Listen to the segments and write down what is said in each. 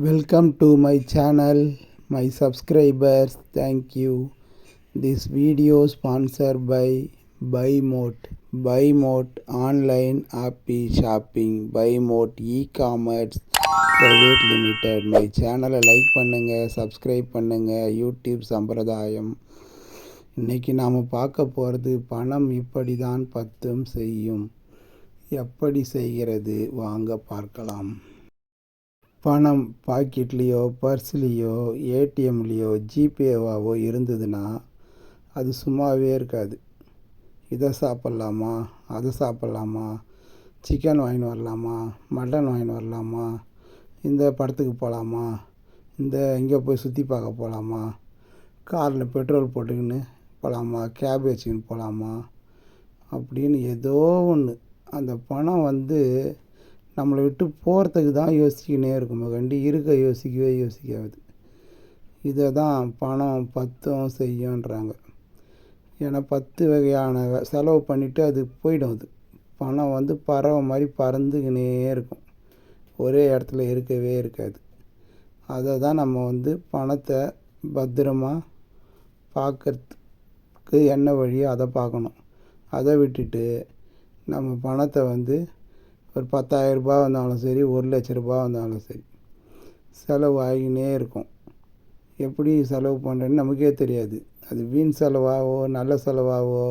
Welcome to my channel, my subscribers. Thank you. This video sponsored by BuyMote. BuyMote online happy shopping. BuyMote e-commerce private limited. My சேனலை like பண்ணுங்க subscribe பண்ணுங்க YouTube சம்பிரதாயம் இன்னைக்கு நாம் பார்க்க போகிறது பணம் இப்படி தான் பத்தும் செய்யும் எப்படி செய்கிறது வாங்க பார்க்கலாம் பணம் பாக்கெட்லேயோ பர்ஸ்லேயோ ஏடிஎம்லேயோ ஜிபேவாவோ இருந்ததுன்னா அது சும்மாவே இருக்காது. இதை சாப்பிட்லாமா? அதை சாப்பிட்லாமா? சிக்கன் வாங்கின்னு வரலாமா? மட்டன் வாங்கின்னு வரலாமா? இந்த படத்துக்கு போகலாமா இந்த இங்கே போய் சுற்றி பார்க்க போகலாமா காரில் பெட்ரோல் போட்டுக்கின்னு போகலாமா கேப் வச்சுக்கின்னு போகலாமா அப்படின்னு ஏதோ ஒன்று அந்த பணம் வந்து நம்மளை விட்டு போகிறதுக்கு தான் யோசிச்சுக்கினே இருக்குமே கண்டி இருக்க யோசிக்கவே யோசிக்காது. இதை தான் பணம் பத்தும் செய்யுன்றாங்க. ஏன்னா பத்து வகையான செலவு பண்ணிவிட்டு அது போயிடும் அது. பணம் வந்து பறவை மாதிரி பறந்துக்கினே இருக்கும். ஒரே இடத்துல இருக்கவே இருக்காது. அதை தான் நம்ம வந்து பணத்தை பத்திரமா பார்க்கறதுக்கு என்ன வழியோ அதை பார்க்கணும். அதை விட்டுட்டு நம்ம பணத்தை வந்து ஒரு பத்தாயிரரூபா வந்தாலும் சரி ஒரு லட்ச ரூபா வந்தாலும் சரி செலவு ஆகினே இருக்கும். எப்படி செலவு பண்ணுறேன்னு நமக்கே தெரியாது. அது வீண் செலவாகவோ நல்ல செலவாகவோ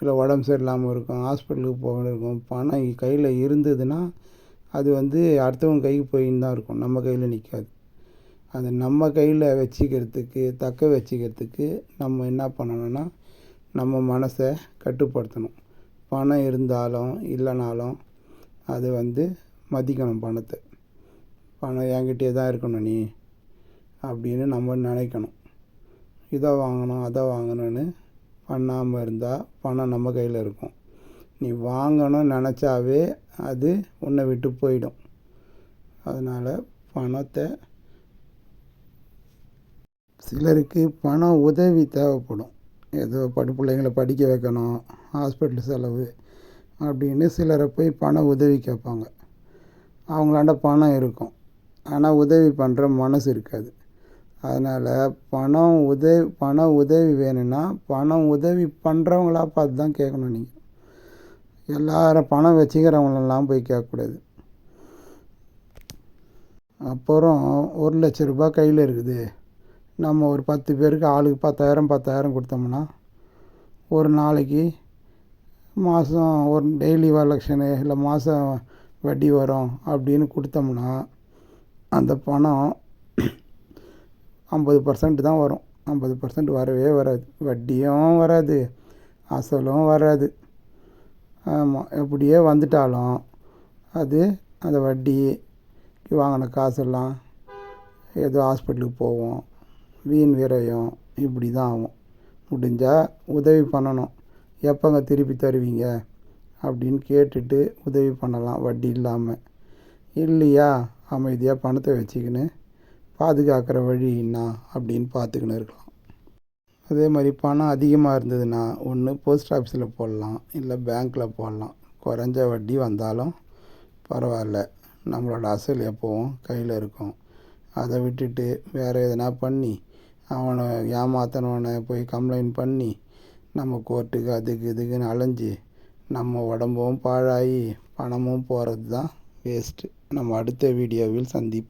இல்லை உடம்பு சரியில்லாமல் இருக்கும் ஹாஸ்பிட்டலுக்கு போக இருக்கும் பணம் கையில் இருந்ததுன்னா அது வந்து அடுத்தவங்க கைக்கு போயின்னு தான் இருக்கும். நம்ம கையில் நிற்காது. அது நம்ம கையில் வச்சுக்கிறதுக்கு தக்க வச்சுக்கிறதுக்கு நம்ம என்ன பண்ணணும்னா நம்ம மனசை கட்டுப்படுத்தணும். பணம் இருந்தாலும் இல்லைனாலும் அது வந்து மதிக்கணும் பணத்தை. பணம் என்கிட்டே தான் இருக்கணும் நீ அப்படின்னு நம்ம நினைக்கணும். இதை வாங்கணும் அதை வாங்கணும்னு பண்ணாமல் இருந்தால் பணம் நம்ம கையில் இருக்கும். நீ வாங்கணும்னு நினச்சாவே அது உன்னை விட்டு போயிடும். அதனால் பணத்தை சிலருக்கு பணம் உதவி தேவைப்படும். ஏதோ படி பிள்ளைங்கள படிக்க வைக்கணும் ஹாஸ்பிட்டல் செலவு அப்படின்னு சிலரை போய் பண உதவி கேட்பாங்க. அவங்களாண்ட பணம் இருக்கும். ஆனால் உதவி பண்ணுற மனசு இருக்காது. அதனால் பணம் உதவி பண உதவி வேணும்னா பணம் உதவி பண்ணுறவங்களா பார்த்து தான் கேட்கணும் நீங்கள் எல்லாரும் பணம் வச்சுக்கிறவங்களெல்லாம் போய் கேட்கக்கூடாது. அப்புறம் ஒரு லட்ச ரூபாய் கையில் இருக்குது. நம்ம ஒரு பத்து பேருக்கு ஆளுக்கு பத்தாயிரம் பத்தாயிரம் கொடுத்தோம்னா ஒரு நாளைக்கு மாதம் ஒரு டெய்லி வரலட்சணை இல்லை மாதம் வட்டி வரும் அப்படின்னு கொடுத்தோம்னா அந்த பணம் ஐம்பது பர்சன்ட் தான் வரும். ஐம்பது பர்சன்ட் வரவே வராது. வட்டியும் வராது. அசலும் வராது. ஆமாம் எப்படியே வந்துட்டாலும் அது அந்த வட்டி வாங்கின காசெல்லாம் ஏதோ ஹாஸ்பிட்டலுக்கு போவோம். வீண் விரயம் இப்படி தான் ஆகும். முடிஞ்சால் உதவி பண்ணணும். எப்போங்க திருப்பி தருவீங்க? அப்படின்னு கேட்டுட்டு உதவி பண்ணலாம் வட்டி இல்லாமல் இல்லையா? அமைதியாக பணத்தை வச்சுக்கின்னு பாதுகாக்கிற வழி என்ன? அப்படின்னு பார்த்துக்கின்னு இருக்கலாம். அதே மாதிரி பணம் அதிகமாக இருந்ததுன்னா ஒன்று போஸ்ட் ஆஃபீஸில் போடலாம் இல்லை பேங்க்கில் போடலாம். குறைஞ்ச வட்டி வந்தாலும் பரவாயில்ல. நம்மளோட அசல் எப்போவும் கையில் இருக்கும். அதை விட்டுட்டு வேறு எதனா பண்ணி அவனை ஏமாத்தினவனை போய் கம்ப்ளைண்ட் பண்ணி நம்ம கோர்ட்டுக்கு அதுக்கு இதுக்குன்னு அலைஞ்சு நம்ம உடம்பும் பாழாகி பணமும் போகிறது தான் வேஸ்ட்டு நம்ம அடுத்த வீடியோவில் சந்திப்போம்.